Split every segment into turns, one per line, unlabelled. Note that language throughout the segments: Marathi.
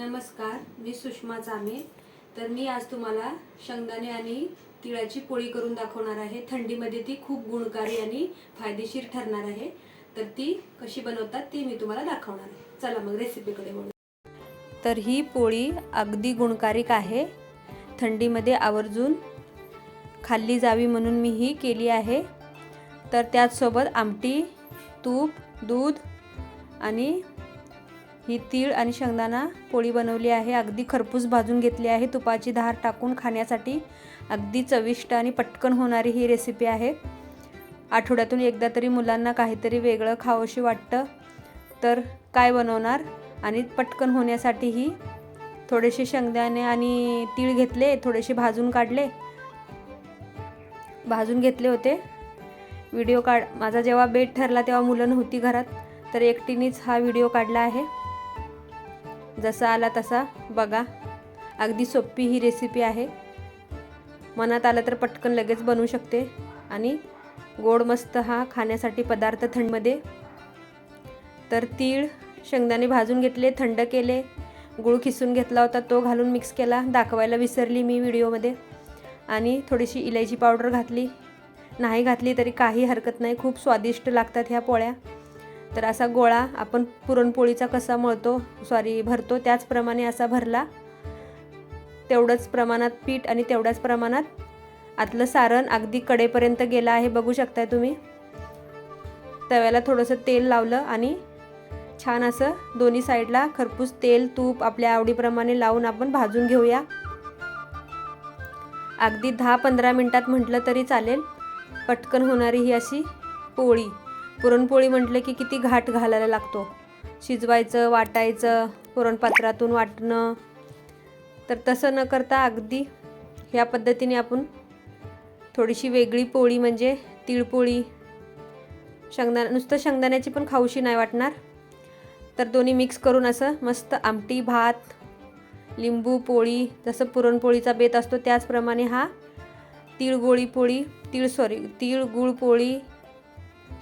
नमस्कार मी सुषमा जामे तर मी आज तुम्हाला शेंगदाणे आणि तिळाची पोळी करून दाखवणार आहे. थंडीमध्ये ती खूप गुणकारी आणि फायदेशीर ठरणार आहे. तर ती कशी बनवतात ती मी तुम्हाला दाखवणार आहे. चला मग रेसिपीकडे म्हणून तर ही पोळी अगदी गुणकारिक आहे. थंडीमध्ये आवर्जून खाल्ली जावी म्हणून मी ही केली आहे. तर त्याचसोबत आमटी तूप दूध आणि ही तीळ आणि शेंगदाणा पोळी बनवली आहे. अगदी खरपूस भाजून घेतली आहे. तुपाची धार टाकून खाण्यासाठी अगदी चविष्ट आणि पटकन होणारी ही रेसिपी आहे. आठवड्यातून एकदा तरी मुलांना काहीतरी वेगळं खावंशी वाटतं. तर काय बनवणार? आणि पटकन होण्यासाठीही थोडेसे शेंगदाणे आणि तीळ घेतले थोडेसे भाजून काढले. भाजून घेतले होते. व्हिडिओ काढ माझा जेव्हा बेट ठरला तेव्हा मुलं नव्हती घरात. तर एकटीनेच हा व्हिडिओ काढला आहे. जसा आला तसा बघा. अगदी सोपी ही रेसिपी आहे. मनात आलं तर पटकन लगेच बनवू शकते. आणि गोड मस्त हा खाण्यासाठी पदार्थ थंडमध्ये. तर तीळ शेंगदाणे भाजून घेतले थंड केले. गूळ खिसून घेतला होता तो घालून मिक्स केला. दाखवायला विसरली मी व्हिडिओमध्ये. आणि थोडीशी इलायची पावडर घातली. नाही घातली तरी काही हरकत नाही. खूप स्वादिष्ट लागतात ह्या पोळ्या. तर असा गोळा आपण पुरणपोळीचा कसा मळतो सॉरी भरतो त्याचप्रमाणे असा भरला. तेवढंच प्रमाणात पीठ आणि तेवढ्याच प्रमाणात आतलं सारण अगदी कडेपर्यंत गेलं आहे बघू शकताय तुम्ही. तव्याला थोडंसं तेल लावलं आणि छान असं दोन्ही साईडला खरपूस तेल तूप आपल्या आवडीप्रमाणे लावून आपण भाजून घेऊया. अगदी दहा पंधरा मिनटात म्हटलं तरी चालेल पटकन होणारी ही अशी पोळी. पुरणपोळी म्हटलं की किती घाट घालायला लागतो. शिजवायचं वाटायचं पुरणपात्रातून वाटणं. तर तसं न करता अगदी ह्या पद्धतीने आपण थोडीशी वेगळी पोळी म्हणजे तिळपोळी शेंगदाणा नुसतं शेंगदाण्याची पण खाऊशी नाही वाटणार. तर दोन्ही मिक्स करून असं मस्त आमटी भात लिंबू पोळी जसं पुरणपोळीचा बेत असतो त्याचप्रमाणे हा तिळगोळी पोळी तिळ सॉरी तिळ गुळ पोळी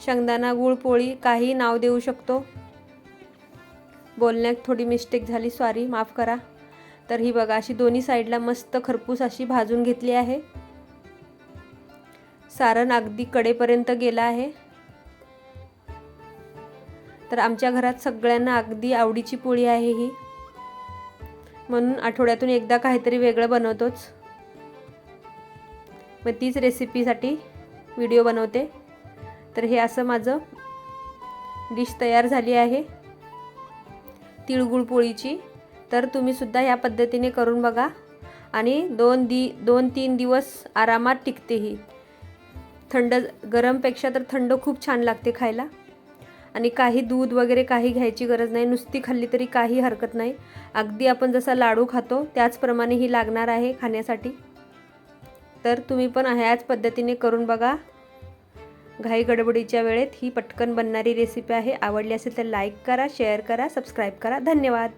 शेंगदाणा गुळ पोळी काही नाव देऊ शकतो? बोलण्यात थोडी मिस्टेक झाली सॉरी माफ करा. तर ही बघा अशी दोन्ही साईडला मस्त खरपूस अशी भाजून घेतली आहे. सारण अगदी कडेपर्यंत गेलं आहे. तर आमच्या घरात सगळ्यांना अगदी आवडीची पोळी आहे ही. म्हणून आठवड्यातून एकदा काहीतरी वेगळं बनवतोच. मग तीच रेसिपीसाठी व्हिडिओ बनवते. तर हे असं माझं डिश तयार झाली आहे. तिळगुळ पोळीची. तर तुम्हीसुद्धा ह्या पद्धतीने करून बघा आणि दोन दि दोन तीन दिवस आरामात टिकते ही थंड गरमपेक्षा तर थंड खूप छान लागते खायला. आणि काही दूध वगैरे काही घ्यायची गरज नाही. नुसती खाल्ली तरी काही हरकत नाही. अगदी आपण जसा लाडू खातो त्याचप्रमाणे ही लागणार आहे खाण्यासाठी. तर तुम्ही पण ह्याच पद्धतीने करून बघा. घाई गडबडीच्या वेळेत ही पटकन बनणारी रेसिपी आहे. आवडली असेल तर लाईक करा शेअर करा सबस्क्राईब करा. धन्यवाद.